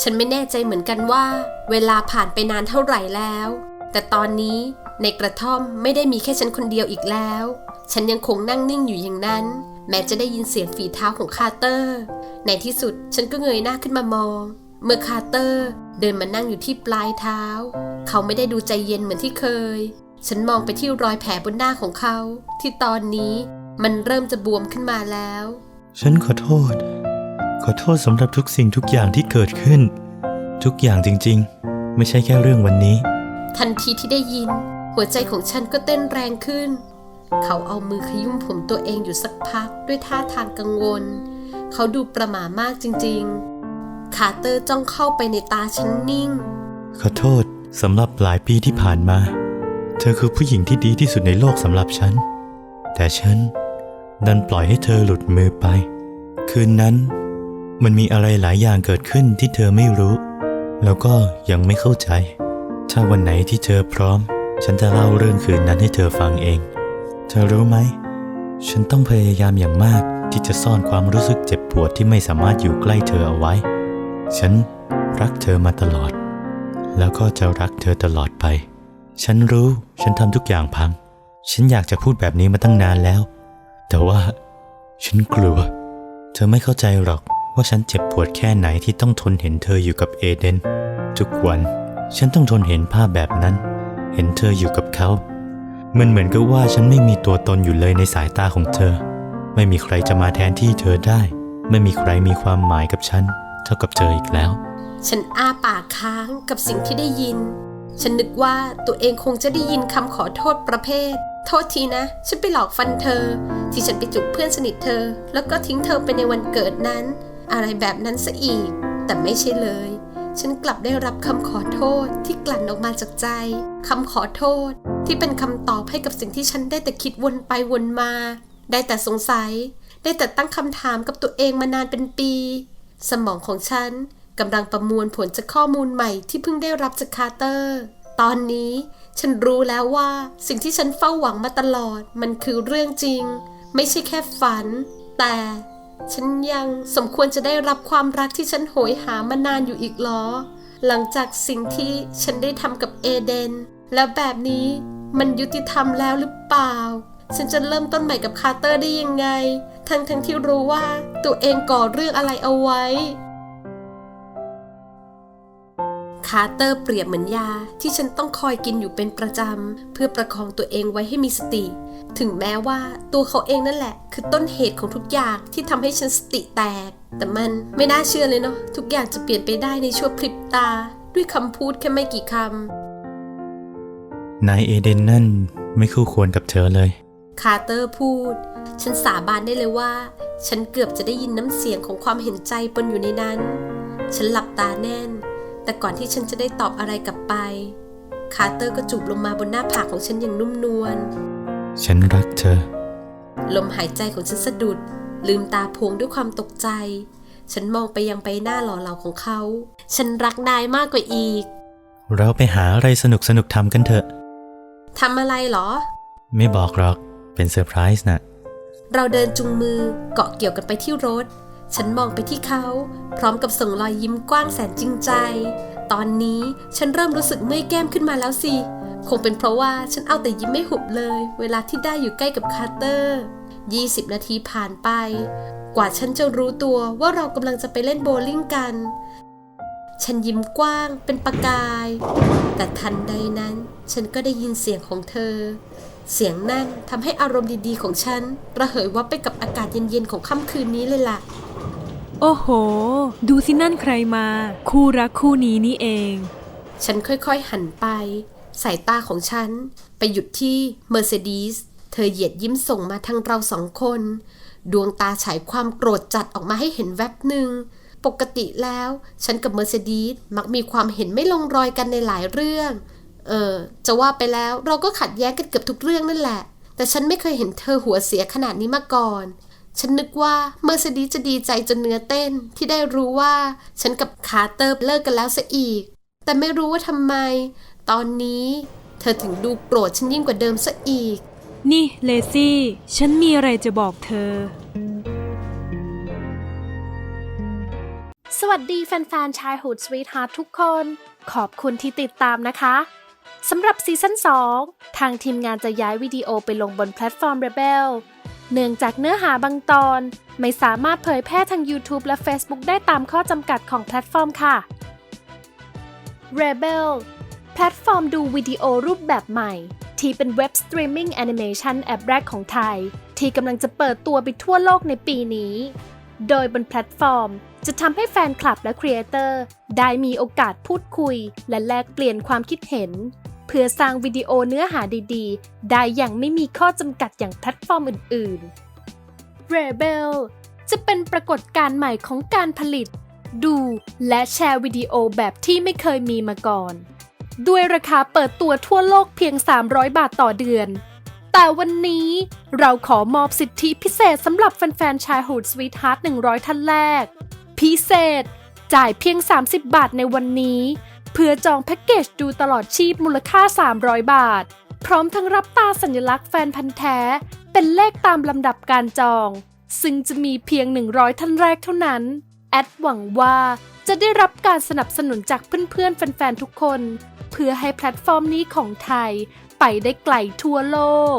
ฉันไม่แน่ใจเหมือนกันว่า เวลาผ่านไปนานเท่าไหร่แล้ว แต่ตอนนี้ในกระท่อมไม่ได้มีแค่ฉันคนเดียวอีกแล้ว ฉันยังคงนั่งนิ่งอยู่อย่างนั้น แม้จะได้ยินเสียงฝีเท้าของคาเตอร์ ในที่สุดฉันก็เงยหน้าขึ้นมามอง เมื่อคาเตอร์เดินมานั่งอยู่ที่ปลายเท้า เขาไม่ได้ดูใจเย็นเหมือนที่เคย ฉันมองไปที่รอยแผลบนหน้าของเขา ที่ตอนนี้มันเริ่มจะบวมขึ้นมาแล้ว ฉันขอโทษ ขอโทษสำหรับทุกสิ่งทุกอย่างที่เกิดขึ้น ทุกอย่างจริงๆ ไม่ใช่แค่เรื่องวันนี้ ทันทีที่ได้ยิน หัวใจของฉันก็เต้นแรงขึ้น เขาเอามือขยุ่มผมตัวเองอยู่สักพักด้วยท่าทางกังวล เขาดูประหม่ามากจริงๆคาร์เตอร์จ้องเข้าไปในตาฉันนิ่ง ขอโทษสำหรับหลายปีที่ผ่านมา เธอคือผู้หญิงที่ดีที่สุดในโลกสำหรับฉัน แต่ฉันดันปล่อยให้เธอหลุดมือไป คืนนั้น มันมีอะไรหลายอย่างเกิดขึ้นที่เธอไม่รู้ แล้วก็ยังไม่เข้าใจ ถ้าวันไหนที่เธอพร้อม ฉันจะเล่าเรื่องคืนนั้นให้เธอฟังเอง เธอรู้ไหม ฉันต้องพยายามอย่างมากที่จะซ่อนความรู้สึกเจ็บปวดที่ไม่สามารถอยู่ใกล้เธอเอาไว้ ฉันรักเธอมาตลอด แล้วก็จะรักเธอตลอดไป ฉันรู้ฉันทำทุกอย่างพัง ฉันอยากจะพูดแบบนี้มาตั้งนานแล้ว แต่ว่า ฉันกลัว เธอไม่เข้าใจหรอก ว่าฉันเจ็บปวดแค่ไหนที่ต้องทนเห็นเธออยู่กับเอเดน ทุกวันฉันต้องทนเห็นภาพแบบนั้น เห็นเธออยู่กับเขา มันเหมือนกับว่าฉันไม่มีตัวตนอยู่เลยในสายตาของเธอ ไม่มีใครจะมาแทนที่เธอได้ ไม่มีใครมีความหมายกับฉัน เท่ากับเธออีกแล้ว ฉันอ้าปากค้างกับสิ่งที่ได้ยิน ฉันนึกว่าตัวเองคงจะได้ยินคำขอโทษประเภท โทษทีนะ ฉันไปหลอกฟันเธอ ที่ฉันไปจุกเพื่อนสนิทเธอ แล้วก็ทิ้งเธอไปในวันเกิดนั้น อะไรแบบนั้นซะอีก แต่ไม่ใช่เลย ฉันกลับได้รับคำขอโทษที่กลั่นออกมาจากใจคำขอโทษที่เป็นคำตอบให้กับสิ่งที่ฉันได้แต่คิดวนไปวนมา ได้แต่สงสัย ได้แต่ตั้งคำถามกับตัวเองมานานเป็นปี สมองของฉันกำลังประมวลผลจากข้อมูลใหม่ที่เพิ่งได้รับจากคาร์เตอร์ ตอนนี้ฉันรู้แล้วว่าสิ่งที่ฉันเฝ้าหวังมาตลอดมันคือเรื่องจริง ไม่ใช่แค่ฝัน แต่ ฉันยังสมควรจะได้รับความรักที่ฉันโหยหามานานอยู่อีกหรอ หลังจากสิ่งที่ฉันได้ทำกับเอเดน แล้วแบบนี้มันยุติธรรมแล้วหรือเปล่า ฉันจะเริ่มต้นใหม่กับคาร์เตอร์ได้ยังไง ทั้งทั้งที่รู้ว่าตัวเองก่อเรื่องอะไรเอาไว้ คาร์เตอร์เปรียบเหมือนยา ที่ฉันต้องคอยกินอยู่เป็นประจำ เพื่อประคองตัวเองไว้ให้มีสติ ถึงแม้ว่าตัวเขาเองนั่นแหละ คือต้นเหตุของทุกอย่างที่ทำให้ฉันสติแตก แต่มันไม่น่าเชื่อเลยเนาะทุกอย่างจะเปลี่ยนไปได้ในชั่วพริบตา ด้วยคำพูดแค่ไม่กี่คนายเอเดนนั่นไม่คู่ควรกับเธอเลยำคาร์เตอร์พูด ฉันสาบานได้เลยว่า ฉันเกือบจะได้ยินน้ำเสียงของความเห็นใจปนอยู่ในนั้น ฉันหลับตาแน่น แต่ก่อนที่ฉันจะได้ตอบอะไรกลับไป คาร์เตอร์ก็จูบลงมาบนหน้าผากของฉันอย่างนุ่มนวล ฉันรักเธอ ลมหายใจของฉันสะดุด ลืมตาโพลงด้วยความตกใจ ฉันมองไปยังใบหน้าหล่อเหลาของเขา ฉันรักนายมากกว่าอีก เราไปหาอะไรสนุกสนุกๆทำกันเถอะ ทำอะไรเหรอ ไม่บอกหรอก เป็นเซอร์ไพรส์นะเราเดินจุงมือเกาะเกี่ยวกันไปที่รถ ฉันมองไปที่เขา พร้อมกับส่งรอยยิ้มกว้างแสนจริงใจ ตอนนี้ฉันเริ่มรู้สึกเมื่อยแก้มขึ้นมาแล้วสิ คงเป็นเพราะว่าฉันเอาแต่ยิ้มไม่หุบเลย เวลาที่ได้อยู่ใกล้กับคาร์เตอร์ 20 นาทีผ่านไป กว่าฉันจะรู้ตัวว่าเรากำลังจะไปเล่นโบว์ลิ่งกัน ฉันยิ้มกว้างเป็นประกาย แต่ทันใดนั้น ฉันก็ได้ยินเสียงของเธอเสียงนั่นทำให้อารมณ์ดีๆของฉัน ระเหยวับไปกับอากาศเย็นๆของค่ำคืนนี้เลยล่ะ โอ้โห ดูสินั่นใครมา คู่รักคู่นี้นี่เอง ฉันค่อยๆหันไป สายตาของฉัน ไปหยุดที่เมอร์เซเดสเธอเหยียดยิ้มส่งมาทางเราสองคน ดวงตาฉายความโกรธจัดออกมาให้เห็นแวบหนึ่ง ปกติแล้ว ฉันกับเมอร์เซเดสมักมีความเห็นไม่ลงรอยกันในหลายเรื่อง เออ จะว่าไปแล้วเราก็ขัดแย้งกันเกือบทุกเรื่องนั่นแหละ แต่ฉันไม่เคยเห็นเธอหัวเสียขนาดนี้มาก่อน ฉันนึกว่าเมอร์เซเดสจะดีใจจนเนื้อเต้นที่ได้รู้ว่า ฉันกับคาร์เตอร์เลิกกันแล้วซะอีก แต่ไม่รู้ว่าทำไม ตอนนี้ เธอถึงดูโกรธฉันยิ่งกว่าเดิมซะอีก นี่เลซี่ ฉันมีอะไรจะบอกเธอสสวัสดีแฟนๆ Childhood Sweetheart ทุกคน ขอบคุณที่ติดตามนะคะสำหรับซีซั่น2 ทางทีมงานจะย้ายวิดีโอไปลงบนแพลตฟอร์ม Rebel เนื่องจากเนื้อหาบางตอน ไม่สามารถเผยแพร่ทาง YouTube และ Facebook ได้ตามข้อจำกัดของแพลตฟอร์มค่ะ Rebel แพลตฟอร์มดูวิดีโอรูปแบบใหม่ ที่เป็นเว็บสตรีมมิ่งแอนิเมชันแอปแรกของไทย ที่กำลังจะเปิดตัวไปทั่วโลกในปีนี้ โดยบนแพลตฟอร์ม จะทำให้แฟนคลับและครีเอเตอร์ได้มีโอกาสพูดคุย และแลกเปลี่ยนความคิดเห็น พื่อสร้างวิดีโอเนื้อหาดีๆ ได้อย่างไม่มีข้อจำกัดอย่างแพลตฟอร์มอื่นๆ Rebel จะเป็นปรากฏการณ์ใหม่ของการผลิต ดูและแชร์วิดีโอแบบที่ไม่เคยมีมาก่อน ด้วยราคาเปิดตัวทั่วโลกเพียง 300 บาทต่อเดือน แต่วันนี้เราขอมอบสิทธิพิเศษสำหรับแฟนๆ Childhood Sweetheart 100 ท่านแรก พิเศษ จ่ายเพียง 30 บาทในวันนี้ เพื่อจองแพ็กเกจดูตลอดชีพมูลค่า 300 บาท พร้อมทั้งรับตาสัญลักษณ์แฟนพันธ์แท้ เป็นเลขตามลำดับการจอง ซึ่งจะมีเพียง 100 ท่านแรกเท่านั้น แอดหวังว่าจะได้รับการสนับสนุนจากเพื่อนๆ แฟนๆ ทุกคน เพื่อให้แพลตฟอร์มนี้ของไทยไปได้ไกลทั่วโลก